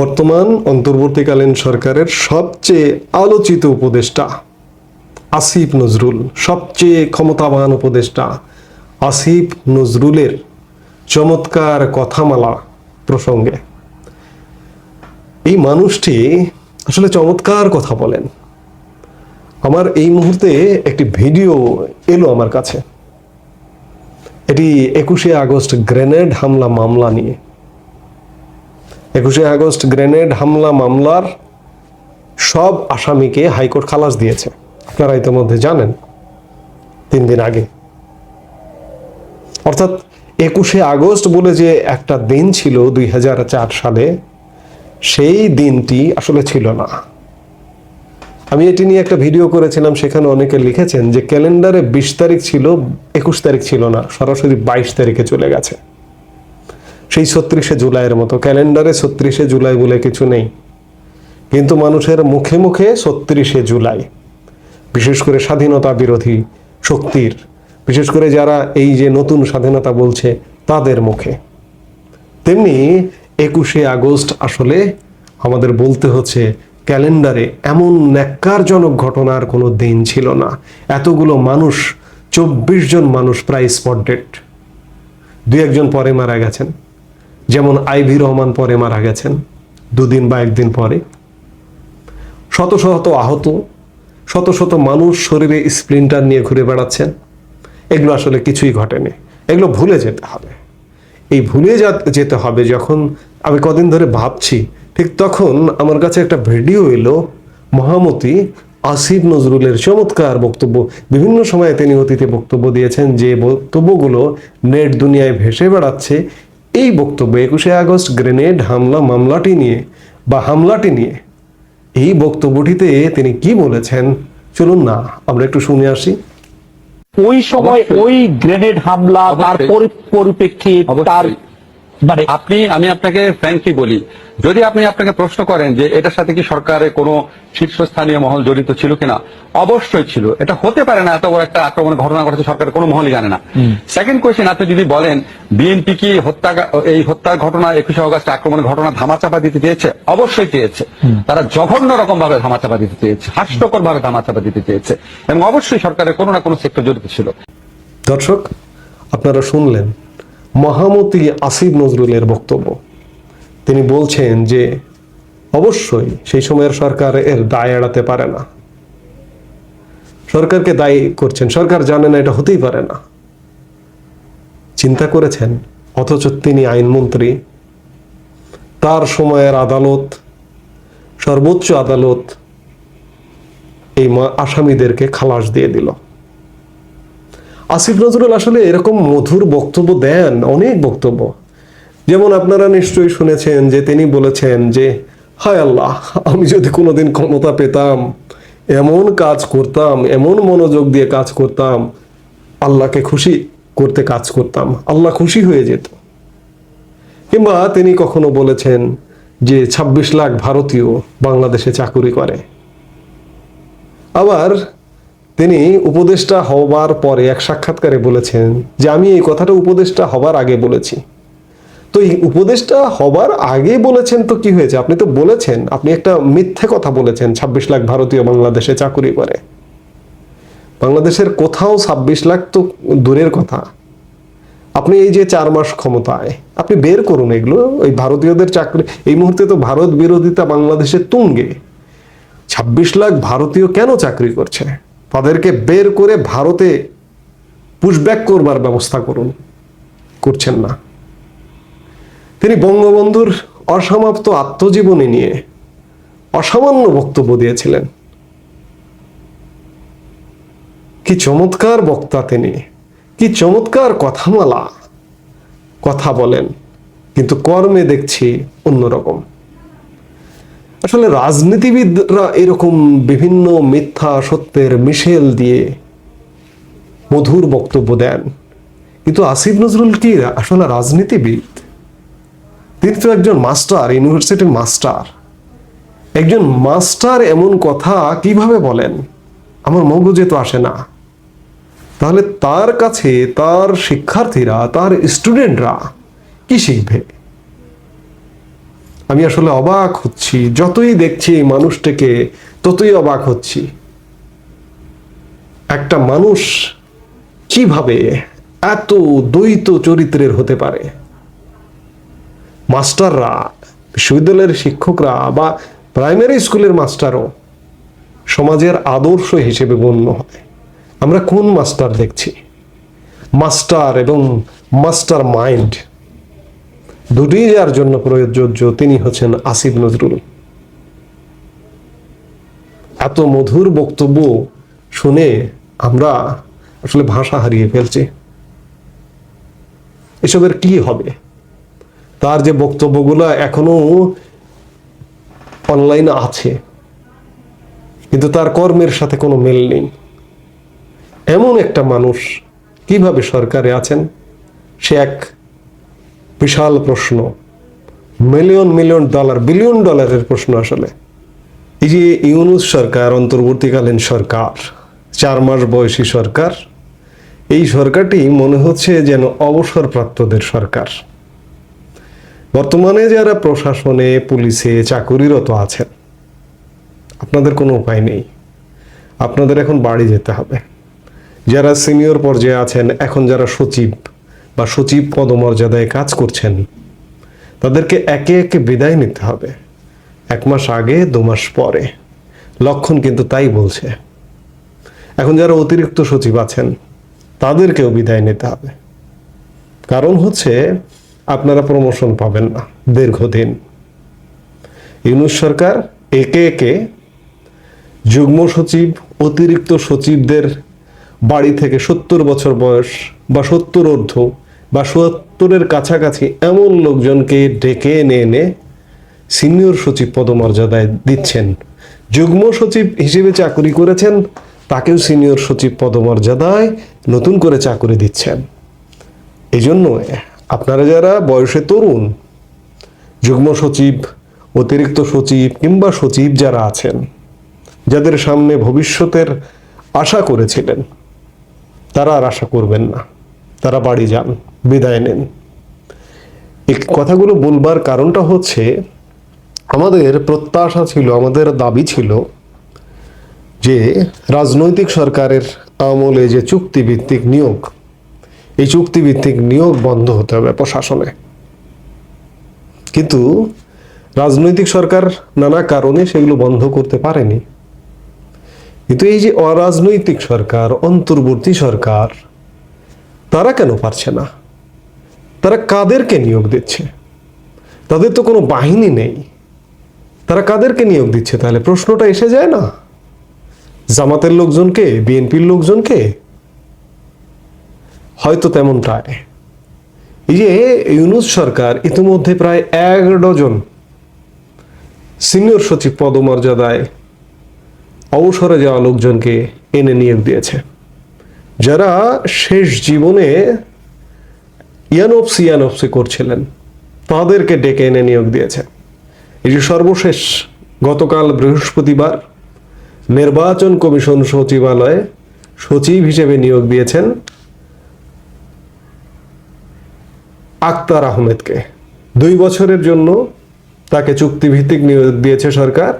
বর্তমান অন্তর্বর্তীকালীন সরকারের সবচেয়ে আলোচিত উপদেষ্টা আসিফ নজরুল, সবচেয়ে ক্ষমতাবান উপদেষ্টা আসিফ নজরুলের চমৎকার কথামালা প্রসঙ্গে। এই মানুষটি আসলে চমৎকার কথা বলেন। আমার এই মুহূর্তে একটি ভিডিও এলো আমার কাছে। এটি একুশে আগস্ট গ্রেনেড হামলা মামলা নিয়ে। একুশে আগস্ট গ্রেনেড হামলা মামলার সব আসামিকে হাইকোর্ট খালাস দিয়েছে। আপনারা ইতিমধ্যে জানেন, তিন দিন আগে। অর্থাৎ একুশে আগস্ট বলে যে একটা দিন ছিল দুই হাজার চার সালে, সেই দিনটি আসলে ছিল না। আমি এটি নিয়ে একটা ভিডিও করেছিলাম, সেখানে অনেকে লিখেছেন যে ক্যালেন্ডারে বিশ তারিখ ছিল, একুশ তারিখ ছিল না, সরাসরি বাইশ তারিখে চলে গেছে। সেই ছত্রিশে জুলাইয়ের মতো। ক্যালেন্ডারে ছত্রিশে জুলাই বলে কিছু নেই। কিন্তু মানুষের মুখে মুখে ছত্রিশে জুলাই। বিশেষ করে স্বাধীনতা বিরোধী শক্তির। বিশেষ করে যারা এই যে নতুন স্বাধীনতা বলছে, তাদের মুখে। তেমনি একুশে আগস্ট আসলে আমাদের বলতে হচ্ছে, ক্যালেন্ডারে এমন ন্যাক্কারজনক ঘটনার কোনো দিন ছিল না। এতগুলো মানুষ, চব্বিশ জন মানুষ প্রায় স্পট ডেট। দু একজন পরে মারা গেছেন। যেমন আইভি রহমান পরে মারা গেছেন, দুদিন বা একদিন পরে। শত শত আহত, শত শত মানুষ শরীরে স্প্লিন্টার নিয়ে ঘুরে বেড়াচ্ছেন। এগুলো আসলে কিছুই ঘটেনি। এগুলো ভুলে যেতে হবে। এই ভুলে যেতে হবে যখন আমি কদিন ধরে ভাবছি, ঠিক তখন আমার কাছে একটা ভিডিও এলো, মহামতি আসিফ নজরুলের চমৎকার বক্তব্য। বিভিন্ন সময়ে তিনি অতীতে বক্তব্য দিয়েছেন যে বক্তব্যগুলো নেট দুনিয়ায় ভেসে বেড়াচ্ছে এই বক্তব্য একুশে আগস্ট গ্রেনেড হামলা মামলাটি নিয়ে বা হামলাটি নিয়ে এই বক্তব্যটিতে তিনি কি বলেছেন চলুন না আমরা একটু শুনে আসি। ওই সময় ওই গ্রেনেড হামলা তার পরিপ্রেক্ষিত তার মানে আপনি আমি আপনাকে ফ্র্যাঙ্কলি বলি যদি আপনি আপনাকে প্রশ্ন করেন যে এটার সাথে কি সরকারের কোনো শীর্ষস্থানীয় মহল জড়িত ছিল কিনা? অবশ্যই ছিল। এটা হতে পারে না এত বড় একটা আক্রমণের ঘটনা ঘটেছে সরকারের কোনো মহলই জানে না। সেকেন্ড কোয়েশ্চেন আপনি যদি বলেন বিএনপি কি হত্যা এই হত্যার ঘটনা একুশে অগস্ট আক্রমণের ঘটনা ধামাচাপা দিতে চেয়েছে? অবশ্যই চেয়েছে। তারা জঘন্য রকম ভাবে ধামাচাপা দিতে চেয়েছে হাস্যকর ভাবে ধামাচাপা দিতে চেয়েছে এবং অবশ্যই সরকারের কোনো না কোনো সেক্টর জড়িত ছিল। দর্শক আপনারা শুনলেন মহামতি আসিফ নজরুলের বক্তব্য। তিনি বলছেন যে অবশ্যই সেই সময়ের সরকার এর দায় এড়াতে পারে না। সরকারকে দায়ী করছেন। সরকার জানে না, এটা হতেই পারে না। চিন্তা করেছেন, অথচ তিনি আইনমন্ত্রী। তার সময়ের আদালত, সর্বোচ্চ আদালত এই আসামিদেরকে খালাস দিয়ে দিল। আসিফ নজরুল আসলে এরকম মধুর বক্তব্য দেন, অনেক বক্তব্য। যেমন আপনারা নিশ্চয়ই শুনেছেন যে তিনি বলেছেন যে, হায় আল্লাহ, আমি যদি কোনোদিন ক্ষমতা পেতাম, এমন কাজ করতাম, এমন মনোযোগ দিয়ে কাজ করতাম, আল্লাহকে খুশি করতে কাজ করতাম, আল্লাহ খুশি হয়ে যেত। কিংবা তিনি কখনো বলেছেন যে ২৬ লাখ ভারতীয় বাংলাদেশে চাকুরি করে। আবার তিনি উপদেষ্টা হবার পরে এক সাক্ষাৎকারে বলেছেন যে, আমি এই কথাটা উপদেষ্টা হবার আগে বলেছি। তো এই উপদেশটা হবার আগেই বলেছেন তো কি হয়েছে? আপনি তো বলেছেন, আপনি একটা মিথ্যে কথা বলেছেন ২৬ লাখ ভারতীয় বাংলাদেশে চাকুরি করে। বাংলাদেশের কোথাও ২৬ লাখ তো দূরের কথা। আপনি এই যে চার মাস ক্ষমতায়, আপনি বের করুন এগুলো, ওই ভারতীয়দের চাকরি, এই মুহূর্তে তো ভারত বিরোধিতা বাংলাদেশের তুঙ্গে। ২৬ লাখ ভারতীয় কেন চাকরি করছে? তাদেরকে বের করে ভারতে পুশব্যাক করবার ব্যবস্থা করুন। করছেন না। তিনি বঙ্গবন্ধুর অসমাপ্ত আত্মজীবনী নিয়ে অসামান্য বক্তব্য দিয়েছিলেন। কি চমৎকার বক্তা তিনি, কি চমৎকার কথামালা, কথা বলেন, কিন্তু কর্মে দেখছি অন্যরকম। আসলে রাজনীতিবিদরা এরকম বিভিন্ন মিথ্যা সত্যের মিশেল দিয়ে মধুর বক্তব্য দেন। কিন্তু আসিফ নজরুল কি আসলে রাজনীতিবিদ? তিনি তো একজন মাস্টার, ইউনিভার্সিটির মাস্টার। একজন মাস্টার এমন কথা কীভাবে বলেন? আমার মগজে তো আসে না। তাহলে তার কাছে তার শিক্ষার্থীরা, তার স্টুডেন্টরা কি শিখবে? আমি আসলে অবাক হচ্ছি। যতই দেখছি এই মানুষটাকে, ততই অবাক হচ্ছি। একটা মানুষ কীভাবে এত দ্বৈত চরিত্রের হতে পারে? মাস্টাররা, বিশ্ববিদ্যালয়ের শিক্ষকরা বা প্রাইমারি স্কুলের মাস্টারও সমাজের আদর্শ হিসেবে গণ্য হয়। আমরা কোন মাস্টার দেখছি? মাস্টার এবং মাস্টার মাইন্ড। দুটি যার জন্য প্রযোজ্য তিনি হচ্ছেন আসিফ নজরুল। এত মধুর বক্তব্য শুনে আমরা আসলে ভাষা হারিয়ে ফেলছি। এসবের কি হবে? তার যে বক্তব্যগুলো এখনও অনলাইনে আছে, কিন্তু তার কর্মের সাথে কোনো মেল নেই। এমন একটা মানুষ কীভাবে সরকারে আছেন, সে এক বিশাল প্রশ্ন। মিলিয়ন মিলিয়ন ডলার বিলিয়ন ডলারের প্রশ্ন আসলে। এই যে ইউনুস সরকার, অন্তর্বর্তীকালীন সরকার, চার মাস বয়সী সরকার, এই সরকারটি মনে হচ্ছে যেন অবসরপ্রাপ্তদের সরকার। বর্তমানে যারা প্রশাসনে, পুলিশে চাকুরিরত আছেন, আপনাদের কোনো উপায় নেই। আপনাদের এখন বাড়ি যেতে হবে। যারা সিনিয়র পর্যায়ে আছেন, এখন যারা সচিব বা সচিব পদমর্যাদায় কাজ করছেন, তাদেরকে একে একে বিদায় নিতে হবে। এক মাস আগে, দু মাস পরে। লক্ষণ কিন্তু তাই বলছে। এখন যারা অতিরিক্ত সচিব আছেন, তাদেরকেও বিদায় নিতে হবে। কারণ হচ্ছে আপনারা প্রমোশন পাবেন না, দীর্ঘদিন। ইউনুস সরকার একে একে যুগ্ম সচিব, অতিরিক্ত সচিবদের বাড়ি থেকে সত্তর বছর বয়স বা সত্তর অর্ধ বা সত্তরের কাছাকাছি এমন লোকজনকে ডেকে এনে এনে সিনিয়র সচিব পদমর্যাদায় দিচ্ছেন। যুগ্ম সচিব হিসেবে চাকরি করেছেন, তাকেও সিনিয়র সচিব পদমর্যাদায় নতুন করে চাকরি দিচ্ছেন। এই জন্য আপনারা যারা বয়সে তরুণ, যুগ্ম সচিব, অতিরিক্ত সচিব কিংবা সচিব যারা আছেন, যাদের সামনে ভবিষ্যতের আশা করেছিলেন, তারা আর আশা করবেন না। তারা বাড়ি যান, বিদায় নেন। এই কথাগুলো বলবার কারণটা হচ্ছে, আমাদের প্রত্যাশা ছিল, আমাদের দাবি ছিল যে রাজনৈতিক সরকারের আমলে যে চুক্তিভিত্তিক নিয়োগ এই চুক্তিভিত্তিক নিয়োগ বন্ধ হতে হবে প্রশাসনে। কিন্তু রাজনৈতিক সরকার নানা কারণে সেগুলো বন্ধ করতে পারেনি। কিন্তু এই যে অরাজনৈতিক সরকার, অন্তর্বর্তী সরকার, তারা কেন পারছে না? তারা কাদেরকে নিয়োগ দিচ্ছে? তাদের তো কোনো বাহিনী নেই। তারা কাদেরকে নিয়োগ দিচ্ছে? তাহলে প্রশ্নটা এসে যায় না? জামাতের লোকজনকে বিএনপির লোকজনকে হয়তো তেমনটাই এই যে ইউনুস সরকার ইতিমধ্যে প্রায় এক ডজন সিনিয়র সচিব পদমর্যাদায় অবসরে যাওয়া লোকজনকে এনে নিয়োগ দিয়েছে। যারা শেষ জীবনে ইয়ানপসি ইয়ানপসি করছিলেন, তাদেরকে ডেকে এনে নিয়োগ দিয়েছে। এই যে সর্বশেষ গতকাল বৃহস্পতিবার নির্বাচন কমিশন সচিবালয়ে সচিব হিসেবে নিয়োগ দিয়েছেন আক্তার আহমেদকে। দুই বছরের জন্য তাকে চুক্তিভিত্তিক নিয়োগ দিয়েছে সরকার।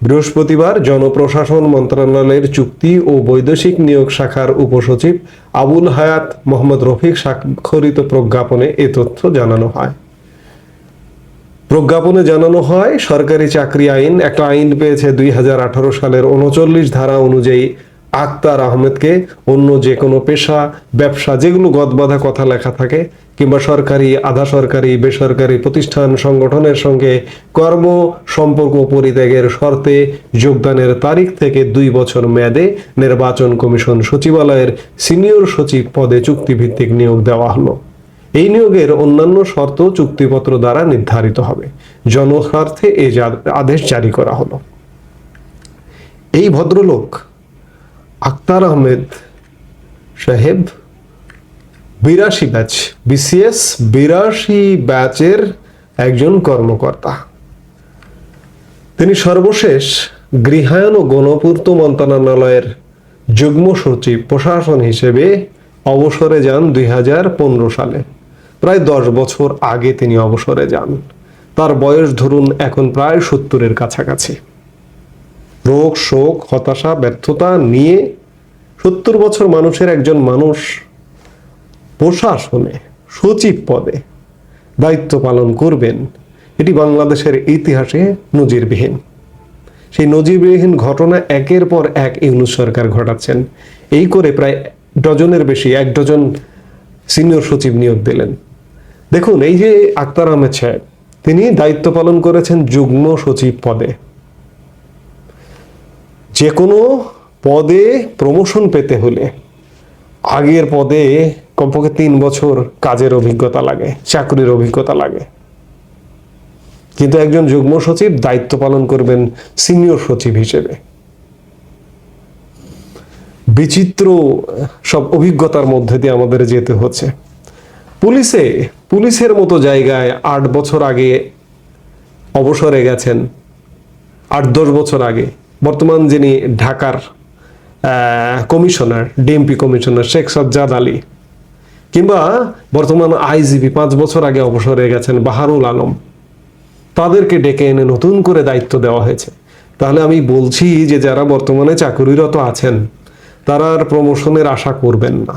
বৃহস্পতিবার জনপ্রশাসন মন্ত্রণালয়ের চুক্তি ও বৈদেশিক নিয়োগ শাখার উপসচিব আবুল হায়াত মোহাম্মদ রফিক স্বাক্ষরিত প্রজ্ঞাপনে এ তথ্য জানানো হয়। প্রজ্ঞাপনে জানানো হয়, সরকারি চাকরি আইন, একটা আইন পেয়েছে দুই হাজার আঠারো সালের উনচল্লিশ ধারা অনুযায়ী আক্তার আহমেদকে অন্য যে কোনো পেশা, ব্যবসা, যেগুলো গদবাধা কথা লেখা থাকে, কিংবা সরকারি, আধা সরকারি, বেসরকারি প্রতিষ্ঠান, সংগঠনের সঙ্গে কর্ম, সম্পর্ক পরিত্যাগের শর্তে যোগদানের তারিখ থেকে দুই বছর মেয়াদে নির্বাচন কমিশন সচিবালয়ের সিনিয়র সচিব পদে চুক্তিভিত্তিক নিয়োগ দেওয়া হলো। এই নিয়োগের অন্যান্য শর্ত চুক্তিপত্র দ্বারা নির্ধারিত হবে। জনস্বার্থে এই আদেশ জারি করা হলো। এই ভদ্রলোক আক্তার আহমেদ সাহেব, বিরাশি ব্যাচ বিসিএস বিরাশি ব্যাচের একজন কর্মকর্তা। তিনি সর্বশেষ গৃহায়ন ও গণপূর্ত মন্ত্রণালয়ের যুগ্ম সচিব, প্রশাসন হিসেবে অবসরে যান দুই হাজার পনেরো সালে। প্রায় দশ বছর আগে তিনি অবসরে যান। তার বয়স ধরুন এখন প্রায় সত্তরের কাছাকাছি। রোগ, শোক, হতাশা, ব্যর্থতা নিয়ে সত্তর বছর মানুষের একজন মানুষ প্রশাসনে, সচিব পদে দায়িত্ব পালন করবেন, এটি বাংলাদেশের ইতিহাসে নজিরবিহীন। সেই নজিরবিহীন ঘটনা একের পর এক ইউনুস সরকার ঘটাচ্ছেন। এই করে প্রায় ডজনের বেশি, এক ডজন সিনিয়র সচিব নিয়োগ দিলেন। দেখুন, এই যে আক্তার আহমেদ সাহেব, তিনি দায়িত্ব পালন করেছেন যুগ্ম সচিব পদে। যে কোনো পদে প্রমোশন পেতে হলে আগের পদে কমপক্ষে তিন বছর কাজের অভিজ্ঞতা লাগে, চাকরির অভিজ্ঞতা লাগে। কিন্তু একজন যুগ্ম সচিব দায়িত্ব পালন করবেন সিনিয়র সচিব হিসেবে। বিচিত্র সব অভিজ্ঞতার মধ্যে দিয়ে আমাদের যেতে হচ্ছে। পুলিশে, পুলিশের মতো জায়গায় আট বছর আগে অবসরে গেছেন, আট দশ বছর আগে। বর্তমান যিনি ঢাকার commissioner, DMP commissioner Sheikh Sajjad Ali কিংবা বর্তমান আইজিপি পাঁচ বছর আগে অবসরে গেছেন বাহারুল আলম, তাদেরকে ডেকে এনে নতুন করে দায়িত্ব দেওয়া হয়েছে। তাহলে আমি বলছি যে যারা বর্তমানে চাকুরিরত আছেন, তারা আর প্রমোশনের আশা করবেন না।